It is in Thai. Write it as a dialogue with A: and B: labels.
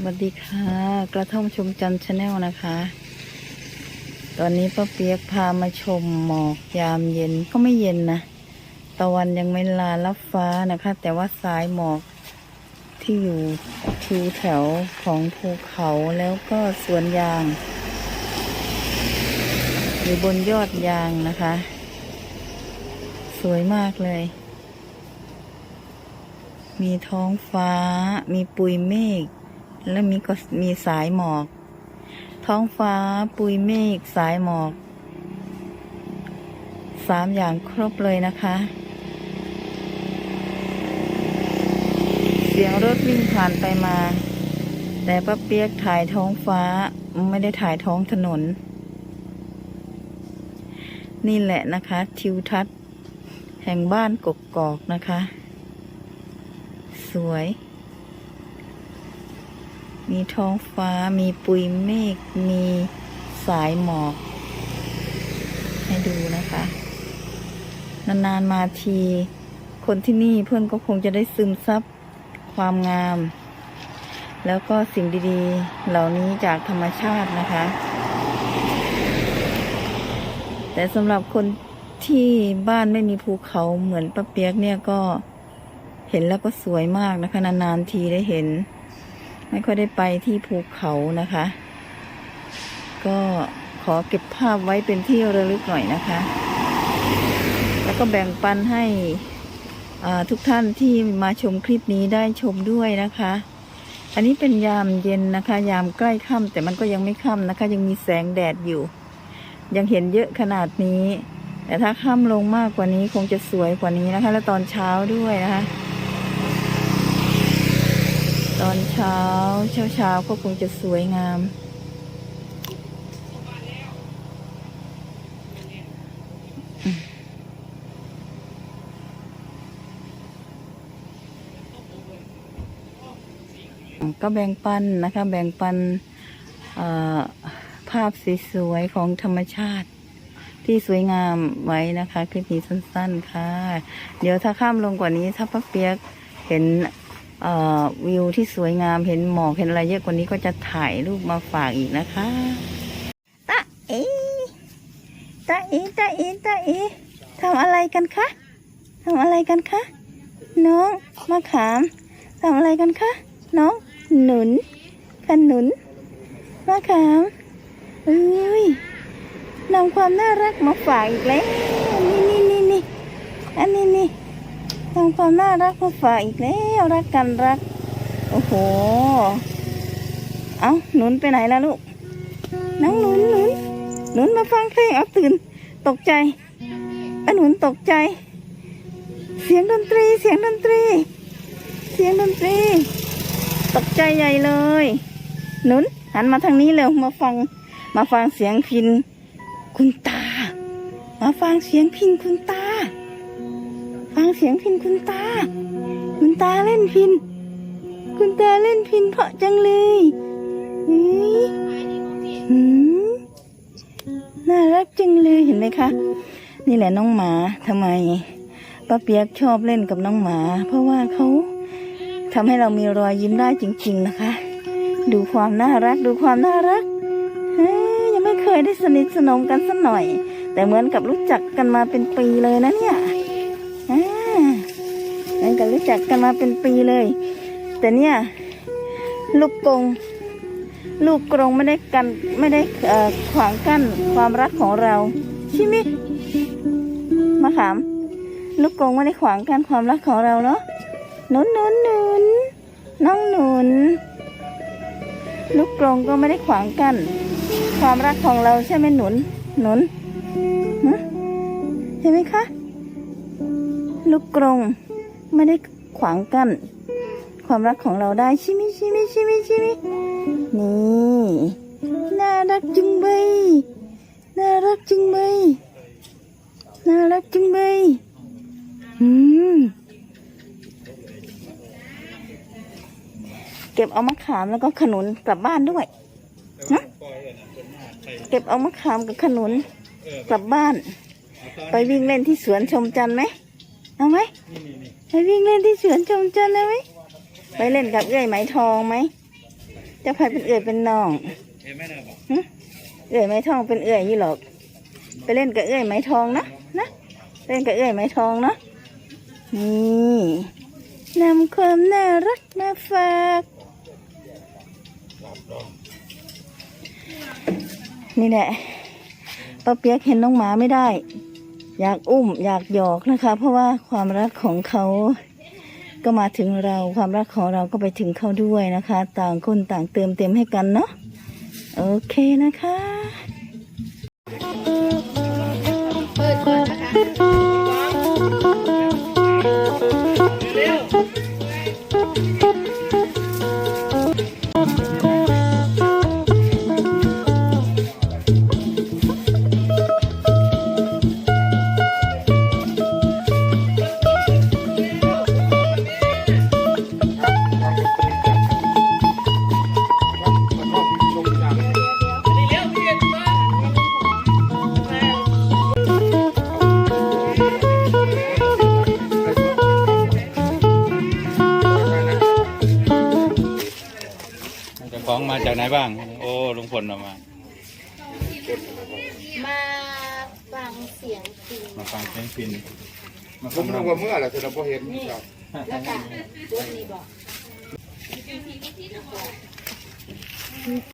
A: สวัสดีค่ะ กระท่อมชมจันทร์ชาแนลนะคะ ตอนนี้ป้าเปียกพามาชมหมอกยามเย็นก็ไม่เย็นนะ ตะวันยังไม่ลาลับฟ้านะคะ แต่ว่าสายหมอกที่อยู่ทิวแถวของภูเขาแล้วก็สวนยาง อยู่บนยอดยางนะคะ สวยมากเลย มีท้องฟ้า มีปุยเมฆ และมีก็มีสายหมอก ท้องฟ้าปุยเมฆสายหมอกสามอย่างครบเลยนะคะ เสียงรถวิ่งผ่านไปมา แต่ป้าเปียกถ่ายท้องฟ้าไม่ได้ถ่ายท้องถนน นี่แหละนะคะ ทิวทัศน์ แห่งบ้านกกอกนะคะ สวย มีท้องฟ้า มีปุยเมฆ มีสายหมอก ให้ดูนะคะ นานๆมาที คนที่นี่เพื่อนก็คงจะได้ซึมซับความงาม แล้วก็สิ่งดีๆ เหล่านี้จากธรรมชาตินะคะ แต่สำหรับคนที่บ้านไม่มีภูเขาเหมือนป้าเปียกเนี่ยก็เห็นแล้วก็สวยมากนะคะ นานๆทีได้เห็น ไม่ค่อยได้ไปที่ภูเขานะคะ ก็ขอเก็บภาพไว้เป็นที่ระลึกหน่อยนะคะ แล้วก็แบ่งปันให้ทุกท่านที่มาชมคลิปนี้ได้ชมด้วยนะคะ อันนี้เป็นยามเย็นนะคะ ยามใกล้ค่ำแต่มันก็ยังไม่ค่ำนะคะ ยังมีแสงแดดอยู่ ยังเห็นเยอะขนาดนี้ แต่ถ้าค่ำลงมากกว่านี้คงจะสวยกว่านี้นะคะ และตอนเช้าด้วยนะคะ ตอนเช้า เช้าเช้าก็คงจะสวยงาม ก็แบ่งปันนะคะ แบ่งปันภาพสวยๆของธรรมชาติที่สวยงามไว้นะคะคลิปนี้สั้น ๆ ค่ะ เดี๋ยวถ้าข้ามลงกว่านี้ถ้าปักเปียกเห็น วิวที่สวยงามเห็นหมอกเห็นอะไรเยอะกว่านี้ก็จะถ่ายรูปมาฝากอีกนะคะตาเอตาเอตาเอตาเอทำอะไรกันคะทำอะไรกันคะน้องมะขามทำอะไรกันคะน้องหนุนขนุนมะขามเอ้ยนำความน่ารักมาฝากอีกแล้วนี่นี่นี่นี่อันนี้นี่ นำความน่ารักมาฝากอีกแล้วรักกันรัก โอ้โห เอาหนุนไปไหนล่ะลูกน้องหนุนหนุนหนุนมาฟังเพลงเอาตื่น ตกใจอะหนุนตกใจ เสียงดนตรีเสียงดนตรี เสียงดนตรี ตกใจใหญ่เลยหนุนหันมาทางนี้เร็วมาฟังมาฟังเสียงพินคุณตา มาฟังเสียงพินคุณตา ฟังเสียงพินคุณตา คุณตาเล่นพิน คุณตาเล่นพินเพาะจังเลยเฮ้ยหืมน่ารักจังเลยเห็นไหมคะ นี่แหละน้องหมาทำไมป้าเปียกชอบเล่นกับน้องหมา เพราะว่าเขาทำให้เรามีรอยยิ้มได้จริง ๆนะคะ ดูความน่ารักดูความน่ารักยังไม่เคยได้สนิทสนมกันสักหน่อย แต่เหมือนกับรู้จักกันมาเป็นปีเลยนะเนี่ย อ่าเหมือนกับรู้จักกันมาเป็นปีเลย แต่เนี่ย ลูกกรงลูกกรงไม่ได้กันไม่ได้ขวางกั้นความรักของเราใช่ไหมมะขาม ลูกกรงไม่ได้ขวางกั้นความรักของเราเนาะหนุนหนุนหนุนน้องหนุน ลูกกรงก็ไม่ได้ขวางกั้นความรักของเราใช่ไหมหนุนหนุนฮะเห็นไหมคะ ลูกกรงไม่ได้ขวางกั้นความรักของเราได้ชิมิชิมิชิมิชิมินี่น่ารักจุงเบยน่ารักจุงเบยน่ารักจุงเบยอืมเก็บเอามะขามแล้วก็ขนุนกลับบ้านด้วยนะเก็บเอามะขามกับขนุนกลับบ้าน ไปวิ่งเล่นที่สวนชมจันทร์ไหม เอาไหมไปวิ่งเล่นที่สวนชมจันทร์เลยไหมไปเล่นกับเอื้อยไหมทองไหมเจะพายเป็นเอื่อยเป็นน้อง
B: เห็นไหมเนี่ยบอก
A: หึเอื่อยไม้ทองเป็นเอื่อยยี่หรอก ไปเล่นกับเอื่อยไม้ทองนะนะเล่นกับเอื่อยไม้ทองเนาะนี่นำความน่ารักมาฝากนี่แหละป้าเปียกเห็นน้องหมาไม่ได้ อยากอุ้มอยากหยอกนะคะ เพราะว่าความรักของเขาก็มาถึงเราความรักของเราก็ไปถึงเขาด้วยนะคะ ต่างคนต่างเติมเต็มให้กันเนาะโอเคนะคะ
B: บ้าง โอ้ลุงพลออกมา
C: มาฟังเสียงจริง
B: มาฟังเพลงฟินมา
D: ผ
B: ฟั
D: ม
B: ง
D: นึกว่าเมื่อไหร่จะเราพอเห็นครับ
C: แล้วกันยกนี้บอก